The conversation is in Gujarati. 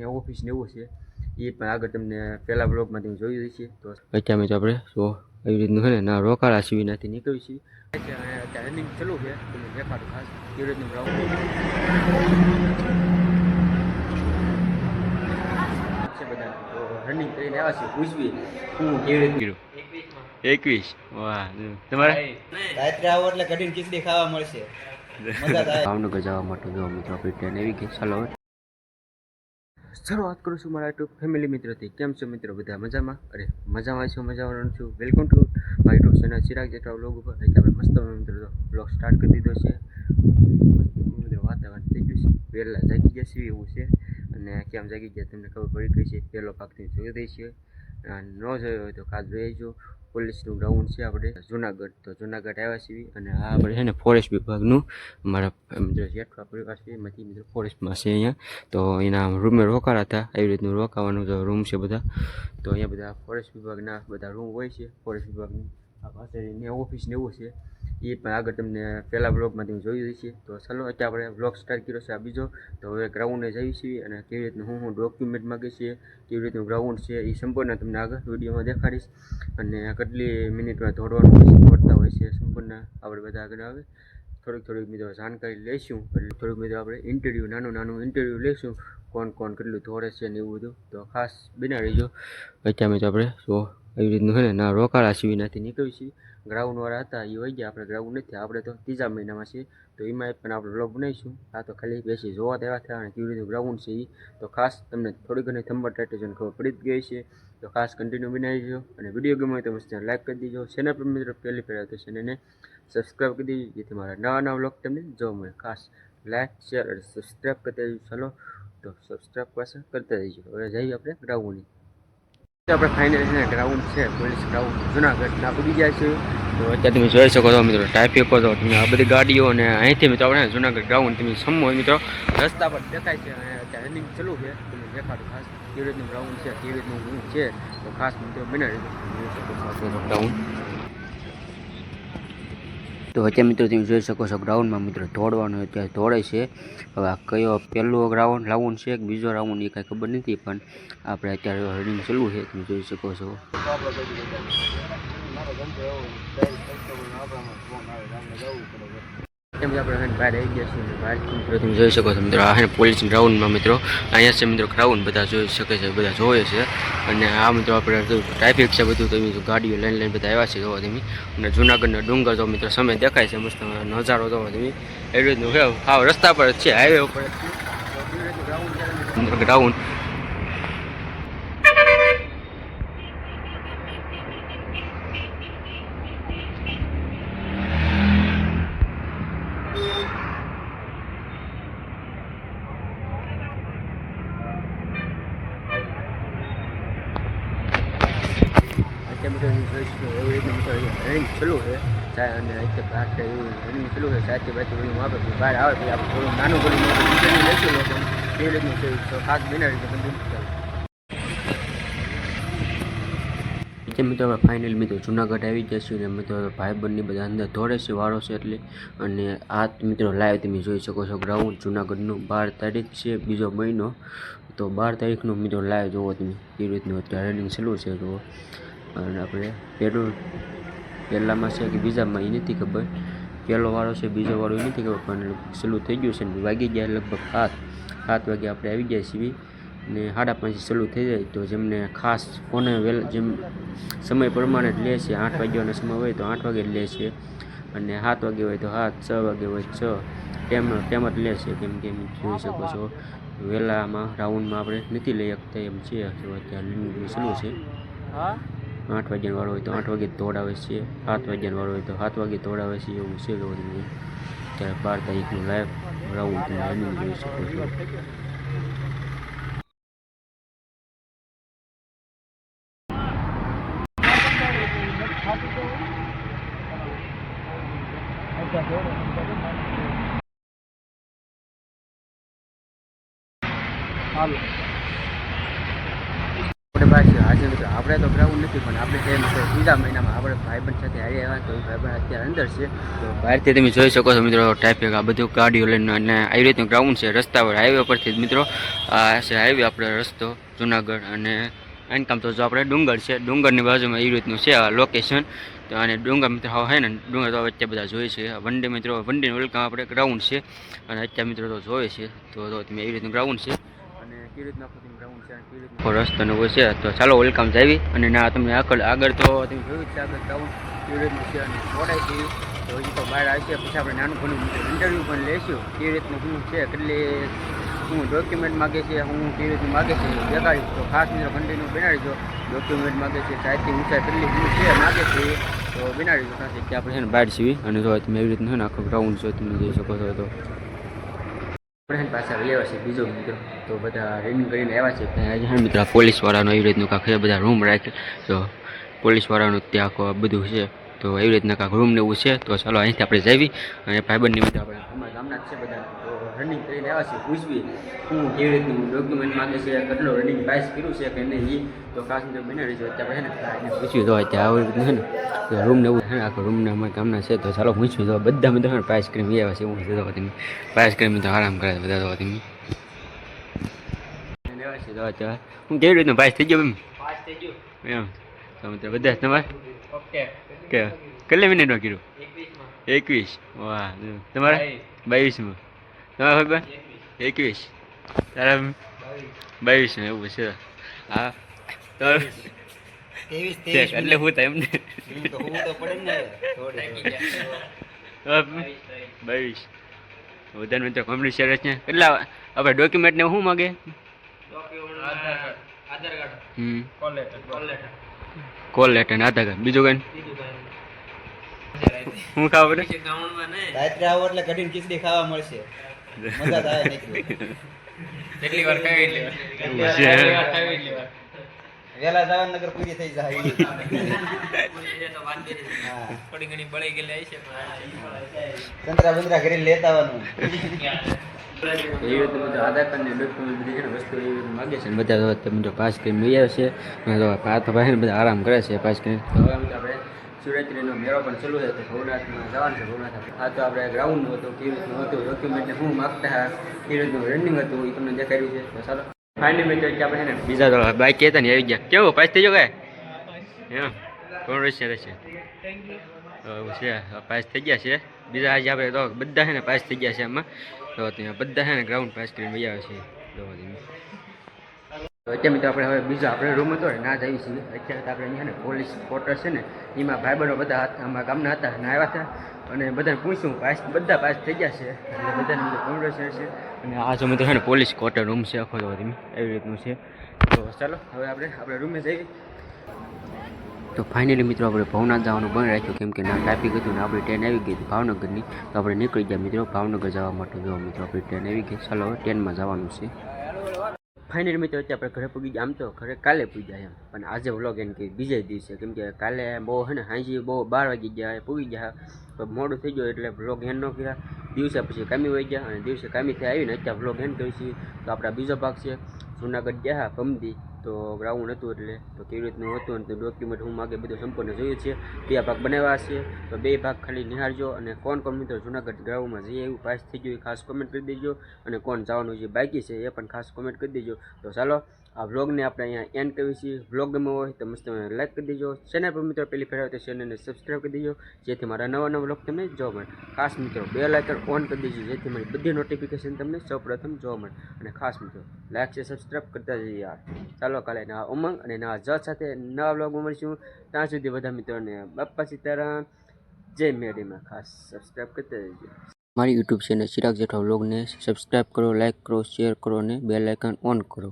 ને ઓફિસ ને એવું છે. એ પણ આગળ તમને પહેલા બ્લોગમાં તમે જોઈ હશે. તો અત્યારે તો આપણે જો એવી રીતનું છે ને ના રોકાળા સીવી નથી નીકળ્યું છીએ અત્યારે રનિંગ ચાલુ છે. તમને દેખાડું ખાસ. એવી રીતનું રાઉન્ડ છે બધા. રનિંગ કરીને આવ્યા છે. પૂછવી હું કેવી રીતે એકવીસ. વાહ. તમારે? રાત્રે આવો એટલે કઢીને ખીચડી ખાવા મળશે. મજા ભાવનગર જવા માટે જો મિત્રો આપણી ટ્રેન એવી ગઈ. ચાલો હવે. શરૂઆત કરું છું મારા યુટ્યુબ ફેમિલી મિત્રોથી. કેમ છો મિત્રો? બધા મજામાં? અરે, મજામાં છો, મજામાં છું. Welcome to my YouTube channel Chirag જેટલા બ્લોગ ઉપર. અહીં આપણે મસ્ત મિત્રો બ્લોગ સ્ટાર્ટ કરી દીધો છે. મિત્રો વાતાવરણ થઈ ગયું છે. વહેલા જાગી ગયા છીએ એવું છે. અને કેમ જાગી ગયા? તમને ખબર પડી ગઈ છે. પહેલો ભાગ તમે જોઈ દઈ છીએ. ન જોયો હોય તો કાલ જોઈ જો પોલીસનું ગ્રાઉન્ડ છે આપણે જુનાગઢ. તો જુનાગઢ આવ્યા છીએ અને આ આપણે છે ને ફોરેસ્ટ વિભાગનું અમારા મિત્રો જેઠવા પરિવાર છે એમાંથી મિત્રો ફોરેસ્ટમાં છે અહીંયા. તો એના રૂમે રોકાણા હતા એવી રીતનું રોકાવાનું જો રૂમ છે બધા. તો અહીંયા બધા ફોરેસ્ટ વિભાગના બધા રૂમ હોય છે. ફોરેસ્ટ વિભાગની આ પાસે ઓફિસ ને એવું છે. એ પણ આગળ તમને પહેલા બ્લોગમાં તમે જોયું હશે. તો ચાલો, અત્યારે આપણે બ્લોગ સ્ટાર્ટ કર્યો છે આ બીજો. તો હવે ગ્રાઉન્ડે જઈએ છીએ અને કેવી રીતનું હું હું ડોક્યુમેન્ટ માગે છે કેવી રીતનું ગ્રાઉન્ડ છે એ સંપૂર્ણ તમને આગળ વિડીયોમાં દેખાડીશ. અને કેટલી મિનિટમાં દોડવાનું દોડતા હોય છે, સંપૂર્ણ આપણે બધા આગળ આવે. થોડીક થોડીક મિત્રો જાણકારી લઈશું. એટલે થોડુંક મિત્રો આપણે ઇન્ટરવ્યૂ નાનું નાનું ઇન્ટરવ્યૂ લઈશું. કોણ કોણ કેટલું દોડે છે ને એવું બધું. તો ખાસ બના રહીજો. અત્યારે તો આપણે જો એવી રીતનું છે ને, ના રોકાળા સિવિનાથી નીકળ્યું છીએ ગ્રાઉન્ડવાળા હતા એ વહી ગયા, આપણે ગ્રાઉન્ડ નથી આપણે તો ત્રીજા મહિનામાં છીએ, તો એમાં પણ આપણે વ્લોગ બનાવીશું. આ તો ખાલી બેસી જોવા દેવા થયા અને કેવી રીતનું ગ્રાઉન્ડ છે એ તો ખાસ તમને થોડી ઘણી થંબર ટાઇટેશન ખબર પડી જ ગઈ છે. તો ખાસ કન્ટિન્યુ બનાવી દેજો અને વીડિયો ગમે હોય તો મસ્ત લાઈક કરી દેજો. ચેનલ પર મિત્રો પહેલી પહેલાં તો ચેનલને સબસ્ક્રાઈબ કરી દીજો, જેથી મારા નવા નવા વ્લોગ તમને જોવા મળે. ખાસ લાઈક શેર અને સબસ્ક્રાઈબ કરતા દેજો ચાલો, તો સબસ્ક્રાઈબ પાસે કરતા દેજો હવે જઈએ આપણે ગ્રાઉન્ડની આપણે ફાઇનલ ગ્રાઉન્ડ છે પોલીસ ગ્રાઉન્ડ જુનાગઢના પૂરી ગયા છે. તો અત્યારે તમે જોઈ શકો છો મિત્રો ટ્રાફિક તો તમે આ બધી ગાડીઓ અને અહીંથી મિત્રો આપણે જુનાગઢ ગ્રાઉન્ડ તમે સમો મિત્રો, રસ્તા પર દેખાય છે. અત્યારે રનિંગ ચાલુ છે. તમે દેખાડો ખાસ કેવી રીતનું ગ્રાઉન્ડ છે, કેવી રીતનું છે, તો ખાસ મિત્રો બનાવી ગ્રાઉન્ડ તો અત્યારે મિત્રો તમે જોઈ શકો છો ગ્રાઉન્ડમાં મિત્રો દોડવાનું અત્યારે દોડે છે. હવે આ કયો પહેલો ગ્રાઉન્ડ રાઉન્ડ છે કે બીજો રાઉન્ડ એ કાંઈ ખબર નથી, પણ આપણે અત્યારે રનિંગ ચાલુ છે. તમે જોઈ શકો છો. આપણે બહાર આવી ગયા છીએ બહાર. મિત્રો તમે જોઈ શકો છો મિત્રો આ છે પોલીસ ગ્રાઉન્ડમાં મિત્રો. અહીંયા છે મિત્રો ગ્રાઉન્ડ બધા જોઈ શકે છે બધા જોવે છે. અને આ મિત્રો આપણે ટ્રાફિક છે બધું તમે ગાડીઓ લાઈન લાઈન બધા આવ્યા છે જોવો તમે. અને જુનાગઢના ડુંગર જો મિત્રો સમય દેખાય છે મસ્ત નજારો જોવો તમે. એવી રીતનું છે હા રસ્તા પર છે હાઈવે ઉપર ગ્રાઉન્ડ રનિંગ ચાલુ છે અને રનિંગ ચાલુ છે પછી બહાર આવે પછી આપણે એ રીતનું છે ખાસ બનાવી મિત્રો, હવે ફાઇનલ મિત્રો જુનાગઢ આવી ગયા અને મિત્રો ભાઈ ભાઈબંધની બધા અંદર દોડે છે વાળો છે એટલે. અને આ મિત્રો લાઈવ તમે જોઈ શકો છો ગ્રાઉન્ડ જુનાગઢનું બાર તારીખ છે, બીજો મહિનો. તો બાર તારીખનું મિત્રો લાઈવ જોવો તમે, કેવી રીતનું અત્યારે રનિંગ છેલ્લું છે, તો અને આપણે પહેલું, પહેલામાં છે કે બીજામાં એ નથી ખબર. પહેલો વાળો છે, બીજો વાળો એ નથી ખબર, પણ ચાલુ થઈ ગયું છે ને વાગી ગયા લગભગ સાત સાત વાગે આપણે આવી ગયા છીએ. ને સાડા પાંચથી ચાલુ થઈ જાય તો જેમને ખાસ કોને વહેલા જેમ સમય પ્રમાણે જ લે છે, આઠ વાગ્યાનો સમય હોય તો આઠ વાગે જ લે છે. અને સાત વાગે હોય તો સાત, છ વાગે હોય છ. તેમ તેમ જ લે છે, કેમ કે જોઈ શકો છો. વહેલામાં રાઉન્ડમાં આપણે નથી લઈ શકતા એમ છે, અત્યારે ચાલુ છે. આઠ વાગ્યાવાળો હોય તો આઠ વાગે દોડાવે છે. સાત વાગ્યાવાળો હોય તો સાત વાગે દોડાવે છે એવું છે તો બધું ત્યારે બાર તારીખનું લાઈવ રાઉન્ડ તમે એનું જોઈ શકો છો. આપણે પાસે આજે મિત્રો આપણે તો ગ્રાઉન્ડ નથી, પણ આપણે છે બીજા મહિનામાં આપણે ભાઈબંધ સાથે આવી આવ્યા તો ભાઈબંધ અત્યારે અંદર છે. તો બહારથી તમે જોઈ શકો છો મિત્રો ટ્રાફિક આ બધું ગાડીઓ લઈને અને આવી રીતનું ગ્રાઉન્ડ છે, રસ્તા પર હાઈવે પરથી મિત્રો, આ છે હાઈવે આપણે રસ્તો, જુનાગઢ અને આનકામ તો જો આપણે ડુંગર છે, ડુંગરની બાજુમાં એવી રીતનું છે લોકેશન અને ડુંગર મિત્રો હવે ને, ડુંગર તો વચ્ચે બધા જોઈએ છે. વનડે મિત્રો વનડે વેલકમ આપણે ગ્રાઉન્ડ છે. અને અત્યારે મિત્રો તો જોઈએ છે, તો તમે એવી રીતનું ગ્રાઉન્ડ છે. કેવી રીતના આખું ગ્રાઉન્ડ છે અને કેવી રીતનો રસ્તો નવો છે. તો ચાલો વેલકમ જાવી અને ના તમને આગળ આગળ તો તમે જોયું જ છે આગળ ગ્રાઉન્ડ કેવી રીતનું છે અને જોડાઈ ગયું તો હજી તો બહાર આવશે પછી આપણે નાનું ઘણું ઇન્ટરવ્યૂ પણ લઈશું. કેવી રીતનું શું છે કેટલી હું ડોક્યુમેન્ટ માગે છે હું કેવી રીતનું માગે છે દેખાડીશ. તો ખાસ મિત્રો કન્ટિન્યુ બનાડીજો ડોક્યુમેન્ટ માગે છે સાહિત્ય ઊંચાઈ કેટલી શું છે માગે છે તો બનાડીજો ખાસ કે આપણે છે ને બહાર છીએ અને જો તમે એવી રીતનું છે ને આખો ગ્રાઉન્ડ છે તમે જોઈ શકો છો તો. આપણે પાસે લેવા છે, બીજો મિત્રો. તો બધા રનિંગ કરીને આવ્યા છે. ત્યાં છે મિત્રો પોલીસવાળાનો એવી રીતનું કાંક બધા રૂમ રાખે. તો પોલીસવાળાનું ત્યાં બધું છે. તો એવી રીતના કાંક રૂમ ને એવું છે. તો ચાલો અહીંથી આપણે જઈએ. અને ભાઈબંધની બધા આપણે અમારા ગામના જ છે બધા. તો રનિંગ કરીને આવ્યા છે, પૂછવી શું કેવી રીતનું ડોક્યુમેન્ટ માંગે છે, કેટલો રનિંગ પાસ કર્યું છે કે નહીં. તો ખાસ મિત્રો બનાવી છે અત્યારે ને પૂછ્યું તો ત્યાં આવી રીતનું છે ને. રૂમ ને એવું છે ને આખો રૂમના અમારા ગામના છે તો ચાલો પૂછ્યું તો બધા મિત્રો ને પાસ કરીને આવ્યા છે હું જતો હતી પાસ કરીને તો આરામ કરે છે બધા તો હું કેવી રીતનું પાસ થઈ ગયો એમ? પાસ થઈ ગયું. એમ. તો મિત્રો બધા તમારે? ઓકે. કે કેટલી મિનિટમાં કીધું? એકવીસ વાહ તમારે? બાવીસમાં તમારા ભાઈ એકવીસ. તારા બાવીસમાં એવું છે. હા. તો ત્રેવીસ ચેક એટલે હું થાય એમને તો હું તો પડે ને થોડી. બાવીસ. વધારે મિત્રો કોમ્પ્યુટર સરસ છે? કેટલા આપણે ડોક્યુમેન્ટ ને શું માગે? આધાર આધાર કાર્ડ. હમ. Call letter call letter call letter ને આધાર કાર્ડ. બીજું કઈ? હું ખાવ પડે? રાત્રે આવો એટલે કઢીને ખીચડી ખાવા મળશે. મજા આવે નીકળી કેટલી વાર ખાવી એટલી છે વેલા જવાન નગર પૂરી થઈ જાય. હા. થોડી ઘણી બળી ગયેલી છે સંતરા બંતરા ઘરે લેતા આવવાનું. એવી રીતે બધું આધાર કાર્ડ ને ડોક્યુમેન્ટ બધી છે વસ્તુ એવી રીતે માગે છે બધા તમે પાસ કરીને લઈ આવે છે તો ભાઈ બધા આરામ કરે છે પાસ કરીને. તો હવે આપણે શિવરાત્રીનો મેળો પણ ચાલુ છે તો ભવનાથમાં જવાનું છે ભવનાથ આ તો આપણે ગ્રાઉન્ડનું હતું કેવી રીતનું હતું ડોક્યુમેન્ટ શું માગતા હતા કેવી રીતનું રનિંગ હતું એ તમને દેખાડ્યું છે. તો ચાલો. ફાઇનલી મેં કે આપણે ને બીજા તો બાઇક કહેતા ને આવી ગયા. કેવું પાસ થઈ ગયો કે એમ? કોણ રહેશે રહેશે એવું છે પાસ થઈ ગયા છે. બીજા આજે આપણે તો બધા છે ને પાસ થઈ ગયા છે આમાં તો ત્યાં બધા છે ને ગ્રાઉન્ડ પાસ કરીને વહી આવે છે અત્યારે મિત્રો આપણે હવે બીજો આપણે રૂમ હતો ને ના જ આવી છીએ અત્યારે આપણે અહીંયા ને પોલીસ ક્વાર્ટર છે ને એમાં ભાઈબંધો બધા અમારા ગામના હતા ને આવ્યા હતા. અને બધાને પૂછ્યું પાસ બધા પાસ થઈ ગયા છે. એટલે બધાને કોંગ્રેસ છે અને આ જો મિત્રો છે ને પોલીસ ક્વાર્ટર રૂમ છે આખો તો એવી રીતનું છે. તો ચાલો, હવે આપણે આપણે રૂમે જઈએ. તો ફાઇનલી મિત્રો આપણે ભવનાથ જવાનું બંધ રાખ્યું, કેમ કે ના ટ્રાફિક હતું ને આપણી ટ્રેન આવી ગઈ હતી ભાવનગરની. તો આપણે નીકળી ગયા મિત્રો ભાવનગર જવા માટે. જો મિત્રો આપણી ટ્રેન આવી ગઈ. ચાલો, હવે ટ્રેનમાં જવાનું છે. ફાઇનલી મિત્રો અત્યારે આપણે ઘરે પૂગી ગયા. આમ તો ઘરે કાલે પૂગ્યા એમ. પણ આજે વ્લોગ એમ કે બીજે દિવસે. કેમ કે કાલે બહુ હે ને હાંજી બહુ બાર વાગી ગયા, પૂગી ગયા. તો મોડું થઈ ગયું એટલે વ્લોગ એન્ડ ન કર્યા. દિવસે પછી કામી વહી ગયા અને દિવસે કામીથી આવીને અત્યારે વ્લોગ એન્ડ કરીશું તો આપણા બીજો ભાગ છે જુનાગઢ ગયા ભમદી તો ગ્રાઉન્ડ હતું એટલે તો કેવી રીતનું હતું અને ડોક્યુમેન્ટ હું માગે બધું સંપૂર્ણ જોયું છે બે ભાગ બનાવ્યા છે, તો બે ભાગ ખાલી નિહાળજો અને કોણ કોણ મિત્રો જુનાગઢ ગ્રાઉન્ડમાં જઈએ એવું પાસ થઈ ગયું એ ખાસ કોમેન્ટ કરી દેજો અને કોણ જવાનું જે બાકી છે એ પણ ખાસ કોમેન્ટ કરી દેજો. તો ચાલો, આ વ્લોગને આપણે અહીંયા એન્ડ કરીએ છીએ. વ્લોગ ગમ્યો હોય તો મસ્ત લાઈક કરી દેજો. ચેનલ પર મિત્રો પહેલી ફેર તો ચેનલને સબસ્ક્રાઈબ કરી દેજો. જેથી મારા નવા નવા વ્લોગ તમને જોવા મળે. ખાસ મિત્રો બે લાઇકર ઓન કરી દેજો. જેથી મારી બધી નોટિફિકેશન તમને સૌપ્રથમ જોવા મળે. અને ખાસ મિત્રો લાઈક છે સબસ્ક્રાઈબ કરતા જઈએ યાર. ચાલો કાલે નવા ઉમંગ અને નવા જજ સાથે નવા બ્લોગમાં મળીશું. ત્યાં સુધી બધા મિત્રોને બાપા સીતારામ. જય મેડીમાં ખાસ સબસ્ક્રાઈબ કરતા જઈએ. મારી યુટ્યુબ ચેનલ ચિરાગ જેઠા બ્લોગને સબસ્ક્રાઈબ કરો લાઇક કરો શેર કરો અને બેલ આઇકન ઓન કરો.